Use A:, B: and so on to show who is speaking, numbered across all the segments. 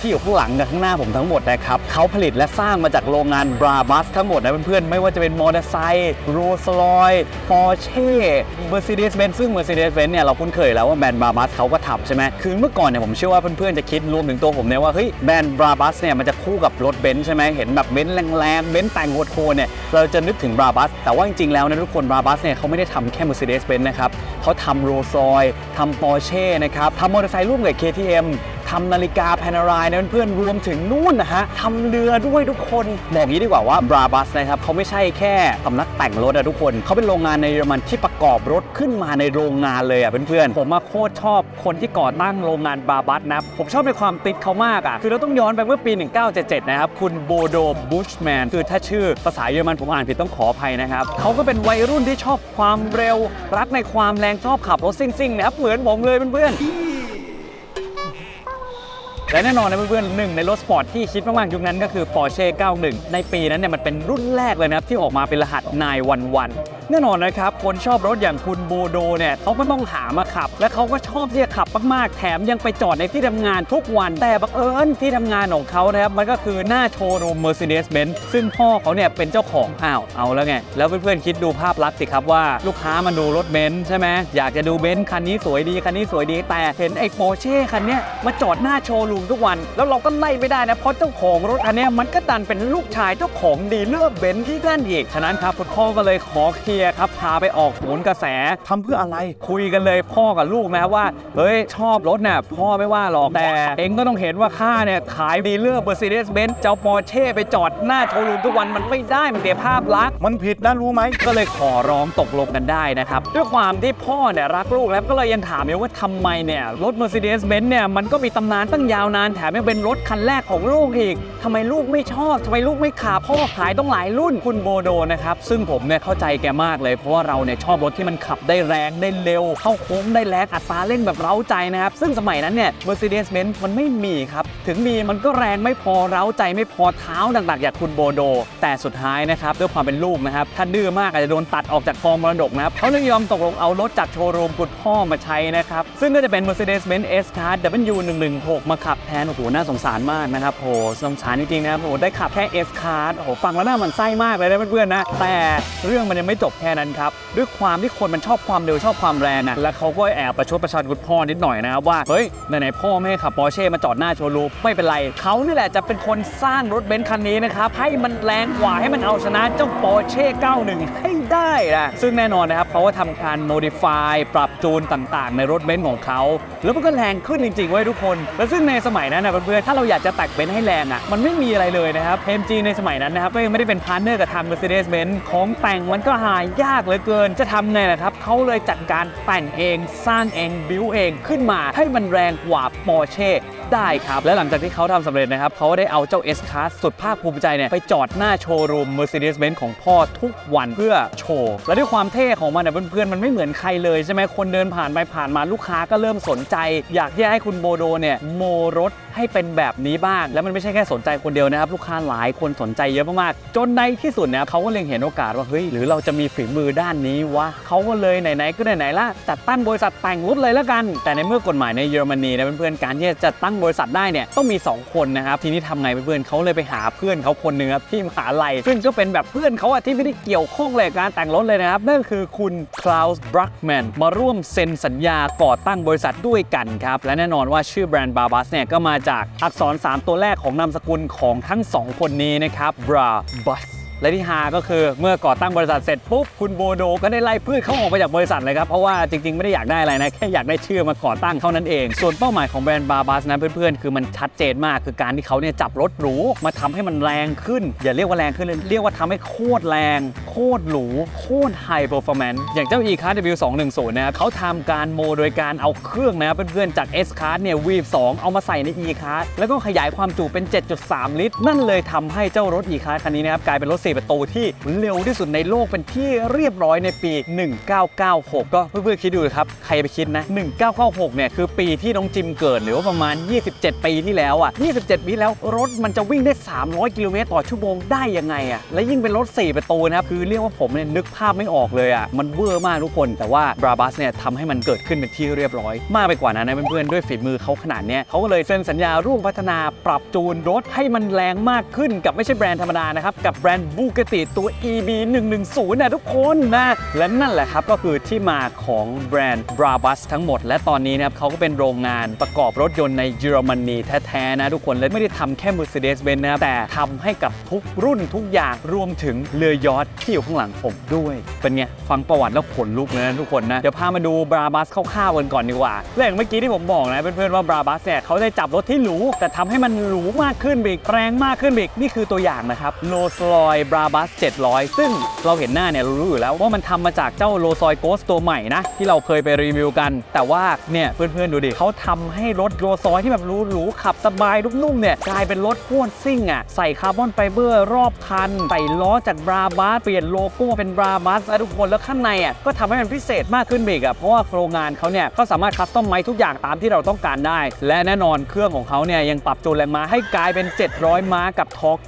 A: ที่อยู่ข้างหลังกับข้างหน้าผมทั้งหมดนะครับเขาผลิตและสร้างมาจากโรงงานบราบัสทั้งหมดนะเพื่อนๆ ไม่ว่าจะเป็นมอเตอร์ไซค์โรลส์รอยปอร์เช่เมอร์เซเดสเบนซ์ซึ่ง Mercedes-Benz เนี่ยเราคุ้นเคยแล้วว่าแบรนด์บราบัสเขาก็ทำใช่ไหมคือเมื่อก่อนเนี่ยผมเชื่อว่าเพื่อนๆจะคิดรวมถึงตัวผมเนี่ยว่าเฮ้ยแบรนด์บราบัสเนี่ยมันจะคู่กับรถเบนซ์ใช่ไหมเห็นแบบเบนซ์แรงๆเบนซ์แต่งโหดๆเนี่ยเราจะนึกถึงบราบัสแต่ว่าจริงๆแล้วนะทุกคนบราบัสเนี่ยเขาไม่ได้ทำแค่ Mercedes-Benz นะครับเขาทำโรลส์รอยทำปอร์เช่นะครับทำมอเตอร์ไซค์ร่วมกับ KTM ทำนาฬิกาแพนารายนะเพื่อนๆรวมถึงนู่นนะฮะทำเรือด้วยทุกคน บอกงี้ดีกว่าว่าบราบัสนะครับเขาไม่ใช่แค่สำนักแต่งรถอะทุกคนเขาเป็นโรงงานในเยอรมันที่ประกอบรถขึ้นมาในโรงงานเลยอะเพื่อนๆผมมาโคตรชอบคนที่ก่อตั้งโรงงานบราบัสนะผมชอบในความติดเขามากอะคือเราต้องย้อนไปเมื่อปี 1977 นะครับ คุณโบโดบูชแมนคือถ้าชื่อภาษาเยอรมันผมอ่านผิดต้องขออภัยนะครับเขาก็เป็นวัยรุ่นที่ชอบความเร็ว รักในความแรงชอบขับรถซิ่งๆนะครับเหมือนผมเลยเพื่อนๆ และแน่นอนนะเพื่อนๆหนึ่งในรถสปอร์ตที่คิดมากๆยุคนั้นก็คือ Porsche 91 ในปีนั้นเนี่ยมันเป็นรุ่นแรกเลยนะครับที่ออกมาเป็นรหัส 911 แน่นอนนะครับ คนชอบรถอย่างคุณโบโดเนี่ยเขาก็ต้องหามาขับ และเขาก็ชอบที่จะขับมากๆ แถมยังไปจอดในที่ทำงานทุกวัน แต่บังเอิญที่ทำงานของเขานะครับมันก็คือหน้าโชว์รูม Mercedes-Benz ซึ่งพ่อเขาเนี่ยเป็นเจ้าของอ้าวเอาแล้วไงแล้วเพื่อนๆคิดดูภาพลักษณ์สิครับว่าลูกค้ามาดูรถเบนซ์ใช่ไหมอยากจะดูเบนซ์คันนี้สวยดีคันนี้สวยดีแต่เห็นไอ้ Porsche คันเนี้มาจอดหน้าโชว์รูมทุกวัน แล้วเราก็ไล่ไม่ได้นะ เพราะเจ้าของรถคันนี้มันก็ดันเป็นลูกชายเจ้าของดีเลอร์เบนซ์ที่นั่นอีกฉะนั้นครับพ่อก็เลยขอเคลียร์ครับพาไปออกโหนกระแสทำเพื่ออะไรคุยกันเลยพ่อกับลูกนะว่าเฮ้ยชอบรถน่ะพ่อไม่ว่าหรอกแต่เองก็ต้องเห็นว่าข้าเนี่ยขายดีเลอร์ Mercedes-Benz เจ้า Porsche ไปจอดหน้าโชว์รูมทุกวันมันไม่ได้มันเสียภาพลักษณ์
B: มันผิดนะรู้ไหม
A: ก็เลยขอร้องตกลงกันได้นะครับด้วยความที่พ่อเนี่ยรักลูกแล้วก็เลยยังถามอยู่ว่าทำไมเนี่ยรถ Mercedes-Benz เนี่ยมันก็มีตำนานตั้งยาวนานแถมยังเป็นรถคันแรกของลูกอีกทำไมลูกไม่ชอบทำไมลูกไม่ขับพ่อขายต้องหลายรุ่นคุณโบโดนะครับ ซึ่งผมเนี่ยเข้าใจแกมากเลย เพราะว่าเราเนี่ยชอบรถที่มันขับได้แรงได้เร็ว เข้าโค้งได้แรงอัตราเร่งแบบเร้าใจนะครับ ซึ่งสมัยนั้นเนี่ย Mercedes-Benz มันไม่มีครับ ถึงมีมันก็แรงไม่พอเร้าใจไม่พอเท้าหนักๆ อย่างคุณโบโด แต่สุดท้ายนะครับด้วยความเป็นลูกนะครับถ้าดื้อมากอาจจะโดนตัดออกจากกองมรดกนะครับเขาเลยยอมตกลงเอารถจากโชว์รูมคุณพ่อมาใช้นะครับซึ่งก็จะเป็น Mercedes-Benz S-Class W116 มาขับแทนโอ้โหน่าสงสารมากนะครับโหสงสารจริงๆนะครับโอ้โหได้ขับแค่ S-Class โอ้โหฟังแล้วน่าหมันไส้มากเลยนะเพื่อนๆนะแต่เรื่องมันยังไม่จบแค่นั้นครับด้วยความที่คนมันชอบความเร็วชอบความแรงนะแล้วเขาก็แอบประชดประชันคุณพ่อนิดหน่อยนะครับว่าเฮ้ยไหนๆพ่อไม่ให้ขับปอร์เช่มาจอดหน้าโชว์รูมไม่เป็นไรเขานี่แหละจะเป็นคนสร้างรถเบนซ์คันนี้นะครับให้มันแรงกว่าให้มันเอาชนะเจ้าปอร์เช่91 ให้ได้นะซึ่งแน่นอนนะครับเขาก็ทำการ modify ปรับจูนต่างๆ ในรถเบนซ์ของเขาแล้วมันก็แรงขึ้นจริงๆเว้ยทุกคน แล้วซึ่งในสสมัยนั้นนะเพื่อนๆถ้าเราอยากจะแต่งเบนซ์ให้แรงอะมันไม่มีอะไรเลยนะครับ AMG ในสมัยนั้นนะครับก็ยังไม่ได้เป็นพาร์ทเนอร์กับทาง Mercedes-Benz ของแต่งมันก็หายากเหลือเกิน จะทำไงล่ะครับเขาเลยจัดการแต่งเองสร้างเองบิวเองขึ้นมาให้มันแรงกว่า Porsche ได้ครับ และหลังจากที่เขาทำสำเร็จนะครับ เขาก็ได้เอาเจ้า S Class สุดภาคภูมิใจเนี่ย ไปจอดหน้าโชว์รูม Mercedes-Benz ของพ่อทุกวันเพื่อโชว์ และด้วยความเท่ของมันเนี่ยเพื่อนๆ มันไม่เหมือนใครเลยใช่ไหมคนเดินผ่านไปผ่านมาลูกค้าก็เริ่มสนใจ อยากที่ให้คุณโบโดเนี่ยโมรถให้เป็นแบบนี้บ้าง แล้วมันไม่ใช่แค่สนใจคนเดียวนะครับ ลูกค้าหลายคนสนใจเยอะมากๆ จนในที่สุดเนี่ยเขาก็เล็งเห็นโอกาสว่าเฮ้ยหรือเราจะมีฝีมือด้านนี้วะเขาก็เลยไหนๆก็ไหนๆละจัดตั้งบริษัทแต่งรถเลยแล้วกัน แต่ในเมื่อกฎหมายในเยอรมนีนะเพื่อนๆการที่จะจัดตั้งบริษัทได้เนี่ยต้องมี 2 คนนะครับทีนี้ทำไงเพื่อนๆเขาเลยไปหาเพื่อนเขาคนหนึ่งครับที่มหาลัยซึ่งก็เป็นแบบเพื่อนเขาอะที่ไม่ได้เกี่ยวข้องเลยกับการแต่งรถเลยนะครับนั่นคือคุณคลาวส์บรักแมนมาร่วมเซ็นสัญญาก่อตั้งบริษัทด้วยกันครับและแน่นอนว่าชื่อแบรนด์บาบัสเนี่ยก็มาจากอักษร 3 ตัวแรกของนามสกุลของทั้ง 2 คนนี้นะครับ Bra Bus และที่ฮาก็คือเมื่อก่อตั้งบริษัทเสร็จปุ๊บคุณโบโดก็ได้ไล่พืชเขาออกไปจากบริษัทเลยครับ เพราะว่าจริงๆ ไม่ได้อยากได้อะไรนะ แค่อยากได้ชื่อมาก่อตั้งเท่านั้นเอง ส่วนเป้าหมายของแบรนด์บาบัสนะเพื่อนๆ คือมันชัดเจนมากคือการที่เขาเนี่ยจับรถหรู มาทำให้มันแรงขึ้น อย่าเรียกว่าแรงขึ้นเลยเรียกว่าทำให้โคตรแรง โคตรหรู โคตรไฮเปอร์ฟอร์แมนซ์อย่างเจ้า e c a r W210 นะครับเขาทำการโมโดยการเอาเครื่องนะเพื่อนๆจาก S Card เนี่ย V2 เอามาใส่ใน e c a r แล้วก็ขยายความจุเป็น 7.3 ลิตร นั่นเลยทำให้เจ้ารถ e c a r คันนี้นะครับกลายเป็นรถ4 ประตูที่เร็วที่สุดในโลกเป็นที่เรียบร้อยในปี 1996 ก็เพื่อนๆคิดดูครับ ใครไปคิดนะ 1996 เนี่ยคือปีที่น้องจิมเกิดหรือว่าประมาณ 27 ปีที่แล้วอะ 27 ปีแล้วรถมันจะวิ่งได้ 300 กิโลเมตรต่อชั่วโมงได้ยังไงอะ และยิ่งเป็นรถ 4 ประตูนะครับ คือเรียกว่าผมเนี่ยนึกภาพไม่ออกเลยอะ มันเวอร์มากทุกคน แต่ว่าบราบัสเนี่ยทำให้มันเกิดขึ้นเป็นที่เรียบร้อย มากไปกว่านั้นนะเพื่อนๆด้วยฝีมือเขาขนาดเนี้ยเขาก็เลยเซ็นสัญญาร่วมพัฒนาปรับจูนรถให้มันแรงมากขึ้นกับไม่ใช่แบรนด์ธรรมดานะครับกับแบรนด์บูกติตัว EB 110นะทุกคนนะ และนั่นแหละครับก็คือที่มาของแบรนด์ Brabus ทั้งหมด และตอนนี้นะครับเขาก็เป็นโรงงานประกอบรถยนต์ในเยอรมนีแท้ๆนะทุกคนและไม่ได้ทำแค่ Mercedes-Benz นะแต่ทำให้กับทุกรุ่นทุกอย่างรวมถึงเรือยอทที่อยู่ข้างหลังผมด้วย เป็นไงฟังประวัติแล้วขนลุกเลยนะทุกคนนะเดี๋ยวพามาดู Brabus คร่าวๆกันก่อนดีกว่าและอย่างเมื่อกี้ที่ผมบอกนะเพื่อนๆว่า Brabus เนี่ยเขาได้จับรถที่หรูแต่ทำให้มันหรูมากขึ้นไปอีกแรงมากขึ้นไปอีกนี่คือตัวอย่างนะครับ Rolls Royce Brabus 700 ซึ่งเราเห็นหน้าเนี่ยเรารู้อยู่แล้วว่ามันทำมาจากเจ้า Rolls Royce Ghost ตัวใหม่นะ ที่เราเคยไปรีวิวกัน แต่ว่าเนี่ยเพื่อนๆดูดิเขาทำให้รถ Rolls Royce ที่แบบหรูๆขับสบายนุ่มๆเนี่ยกลายเป็นรถพ่วนซิ่งอะใส่คาร์บอนไฟเบอร์รอบคันใส่ล้อจาก Brabus เปลี่ยนโลโก้เป็น Brabus และทุกคนแล้วข้างในอะก็ทำให้มันพิเศษมากขึ้นไปอีกอะเพราะว่าโครงงานเขาเนี่ยก็สามารถคัสตอมไมทุกอย่างตามที่เราต้องการได้ และแน่นอนเครื่องของเขาเนี่ยยังปรับจูนแรงม้าให้กลายเป็น 700 ม้ากับทอร์ก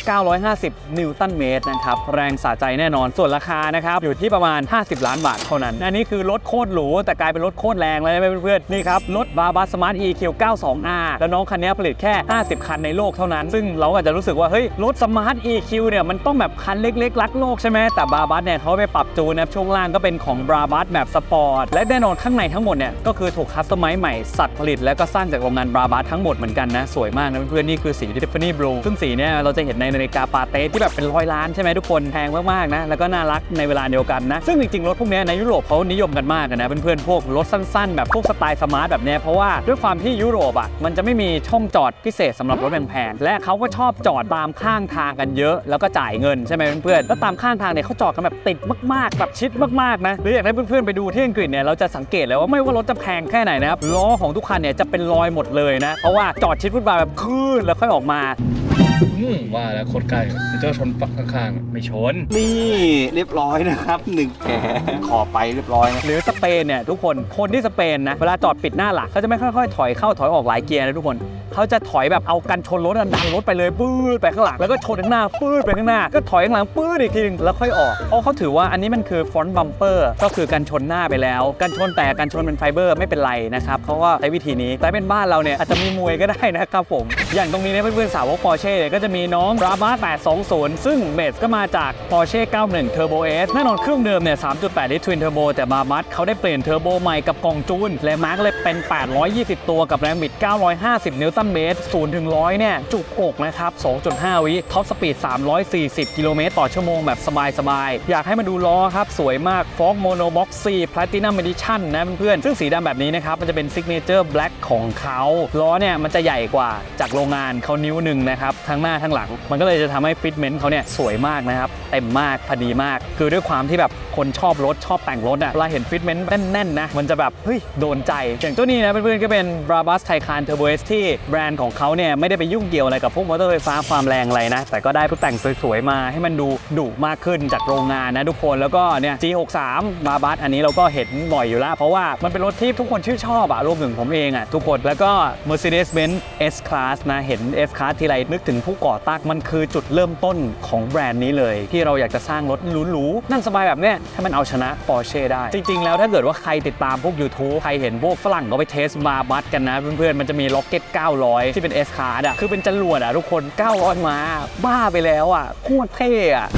A: 950 นิวตันเมตรนะครับ แรงสะใจแน่นอนส่วนราคานะครับ อยู่ที่ประมาณ 50 ล้านบาทเท่านั้น อันนี้คือรถโคตรหรู แต่กลายเป็นรถโคตรแรงเลยนะเพื่อนๆนี่ครับรถบาบาสสมาร์ท EQ 92R แล้วน้องคันนี้ผลิตแค่ 50 คันในโลกเท่านั้น ซึ่งเราอาจจะรู้สึกว่าเฮ้ยรถสมาร์ท EQ เนี่ยมันต้องแบบคันเล็กๆรักโลกใช่ไหมแต่บาบัสเนี่ยเขาไปปรับจูนนะช่วงล่างก็เป็นของบาบัสแบบสปอร์ตและแน่นอนข้างในทั้งหมดเนี่ยก็คือถูกคัสตอมไมซ์ใหม่สัตว์ผลิตแล้วก็สร้างจากโรงงานบาบัสทั้งหมดเหมือนกันนะสวยมากนะเพื่อนๆนี่คือสี Tiffany Blue ซึ่งสีเนี่ยเราจะเห็นในนาฬิกาปาเต้ที่แบบเป็นร้อยล้านใช่ไหมทุกคนแพงมากๆนะแล้วก็น่ารักในเวลาเดียวกันนะ ซึ่งจริงๆรถพวกนี้ในยุโรปเขานิยมกันมากนะเพื่อนๆพวกรถสั้นๆ แบบพวกสไตล์สมาร์ทแบบนี้เพราะว่าด้วยความที่ยุโรปอะมันจะไม่มีช่องจอดพิเศษสำหรับรถแพงๆและเขาก็ชอบจอดตามข้างทางกันเยอะ แล้วก็จ่ายเงินใช่ไหมเพื่อนๆแล้วตามข้างทางเนี่ยเขาจอดกันแบบติดมากๆแบบชิดมากๆนะหรืออยากให้เพื่อนๆไปดูที่อังกฤษเนี่ยเราจะสังเกตเลยว่าไม่ว่ารถจะแพงแค่ไหนนะครับล้อของทุกคันเนี่ยจะเป็นรอยหมดเลยนะเพราะว่าจอดชิดฟุตบาทแบบคืนแล้วค่อยออกมา
B: อืมว่าแล้วโคตรใกล้เดี๋ยวเจ้าชนปักข้างๆอะ
A: ไม่ชน
C: นี่เรียบร้อยนะครับหนึ่งแผลขอไปเรียบร้อยนะ
A: หรือสเปนเนี่ยทุกคนคนที่สเปนนะเวลาจอดปิดหน้าหลักเขาจะไม่ค่อยๆถอยเข้าถอยออกหลายเกียร์นะทุกคนเขาจะถอยแบบเอากันชนรถอะดันรถไปเลยปื้ดไปข้างหลังแล้วก็ชนข้างหน้าปื้ดไปข้างหน้า ก็ถอยข้างหลังปื้ดอีกทีนึงแล้วค่อยออกเพราะเขาถือว่าอันนี้มันคือฟอนต์บัมเปอร์ก็คือกันชนหน้าไปแล้วกันชนแต่กันชนเป็นไฟเบอร์ไม่เป็นไรนะครับเขาก็ใช้วิธีนี้แต่เป็นบ้านเราเนี่ยอาจจะมีมวยก็ได้นะครับผมอย่างตรงนี้เนี่ยเพื่อนๆสาวกปอร์เช่ก็จะมีน้องรามา820 ซึ่งเบสก็มาจาก Porsche 91 Turbo S แน่นอนเครื่องเดิมเนี่ย 3.8 ลิตร Twin Turbo แต่มามัดเขาได้เปลี่ยนเทอร์โบใหม่กับกล่องจูน และมาร์กเลยเป็น 820 ตัวกับแรงบิด 950 นิวตันเมตร0ถึง100 เนี่ย จุกอกนะครับ 2.5 วิท็อปสปีด 340 กิโลเมตรต่อชั่วโมงแบบสบายๆ อยากให้มาดูล้อครับ สวยมาก Fog Mono Box C Platinum Edition นนะเพื่อนๆ ซึ่งสีดำแบบนี้นะครับ มันจะเป็น Signature Black ของเขาล้อเนี่ยมันจะใหญ่กว่าจากโรงงานเขานิ้วหนึ่งนะครับทั้งหน้าทั้งหลัง มันก็เลยจะทำให้ฟิตเมนต์เขาเนี่ยสวยมากนะครับ เต็มมากพอดีมาก คือด้วยความที่แบบคนชอบรถชอบแต่งรถอะเวลาเห็นฟิตเมนต์แน่นๆนะมันจะแบบเฮ้ยโดนใจ อย่างตัวนี้นะเพื่อนๆก็เป็น Brabus Taycan Turbo S ที่แบรนด์ของเขาเนี่ยไม่ได้ไปยุ่งเกี่ยวอะไรกับพวกมอเตอร์ไฟฟ้าความแรงอะไรนะแต่ก็ได้ผู้แต่งสวยๆมาให้มันดูดุมากขึ้นจากโรงงานนะทุกคนแล้วก็เนี่ย G63 Brabus อันนี้เราก็เห็นบ่อยอยู่แล้วเพราะว่ามันเป็นรถที่ทุกคนชื่นชอบอะรวมถึงผมเองอะทุกคนแล้วก็ Mercedes-Benz S Class นะเห็น S Class ทีไรนึกถึงผู้ก่อตั้งมันคือจุดเริ่มต้นของแบรนด์นี้เลย ที่เราอยากจะสร้างรถหรูๆนั่งสบายแบบเนี้ยให้มันเอาชนะปอร์เช่ได้ จริง ๆ แล้วถ้าเกิดว่าใครติดตามพวก YouTube ใครเห็นพวกฝรั่งก็ไปเทสมาบัสกันนะ เพื่อนๆ มันจะมีล็อกเก็ต 900 ที่เป็น S Class อะคือเป็นจรวดอะทุกคน 900 มา บ้าไปแล้วอะโคตรเท่อะ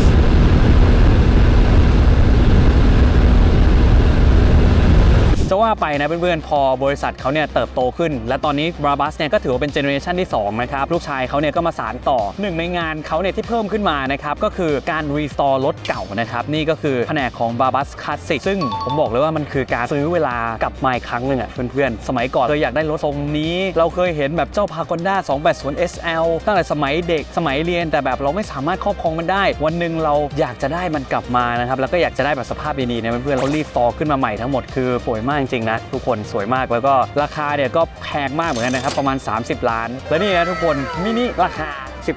A: จะว่าไปนะเพื่อนๆ พอบริษัทเขาเนี่ยเติบโตขึ้น และตอนนี้ Brabus เนี่ยก็ถือว่าเป็นเจเนอเรชันที่2นะครับลูกชายเขาเนี่ยก็มาสานต่อหนึ่งในงานเขาเนี่ยที่เพิ่มขึ้นมานะครับก็คือการรีสตอร์รถเก่านะครับนี่ก็คือแผนกของ Brabus Classic ซึ่งผมบอกเลยว่ามันคือการซื้อเวลากลับมาอีกครั้งหนึ่งอะเพื่อนๆ สมัยก่อนเคยอยากได้รถทรงนี้ เราเคยเห็นแบบเจ้า p a g o n d a 280 SL ตั้งแต่สมัยเด็กสมัยเรียน แต่แบบเราไม่สามารถครอบครองมันได้ วันหนึ่งเราอยากจะได้มันกลับมานะครับแล้วก็อยากจะได้แบบสภาพดีๆเนี่ยเพื่อนๆเขารีสตอร์ขึ้นมาใหม่ทั้งหมดคือสวยมากจริงนะทุกคนสวยมากแล้วก็ราคาเนี่ยก็แพงมากเหมือนกันนะครับ ประมาณ 30 ล้าน แล้วนี่นะทุกคนมินิราคา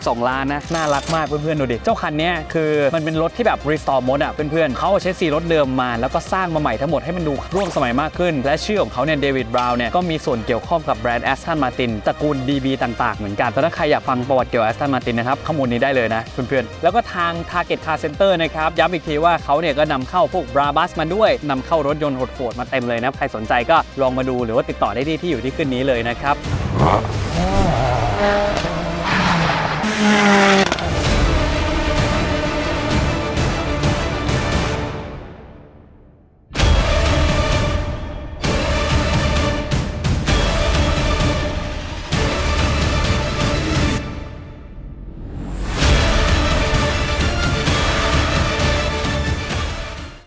A: 12 ล้านนะ น่ารักมากเพื่อนๆ ดูดิ เจ้าคันนี้คือมันเป็นรถที่แบบ restore mode อะเพื่อนๆเขาเอาใช้สีรถเดิมมา แล้วก็สร้างมาใหม่ทั้งหมดให้มันดูร่วมสมัยมากขึ้น และชื่อของเขาเนี่ยเดวิดบราวน์เนี่ยก็มีส่วนเกี่ยวข้องกับแบรนด์ Aston Martin ตระกูล DB ต่างๆ เหมือนกันแต่ถ้าใครอยากฟังประวัติเกี่ยวกับ Aston Martin นะครับข้อมูลนี้ได้เลยนะเพื่อนๆแล้วก็ทาง Target Car Center นะครับย้ำอีกทีว่าเขาเนี่ยก็นำเข้าพวก Brabus มาด้วยนำเข้ารถยนต์โหดๆมาเต็มเลยนะใครสนใจก็ลองมาดูหรือว่าติดต่อได้ที่ที่อยู่ที่ขึ้นนี้เลยนะครับ Yeah.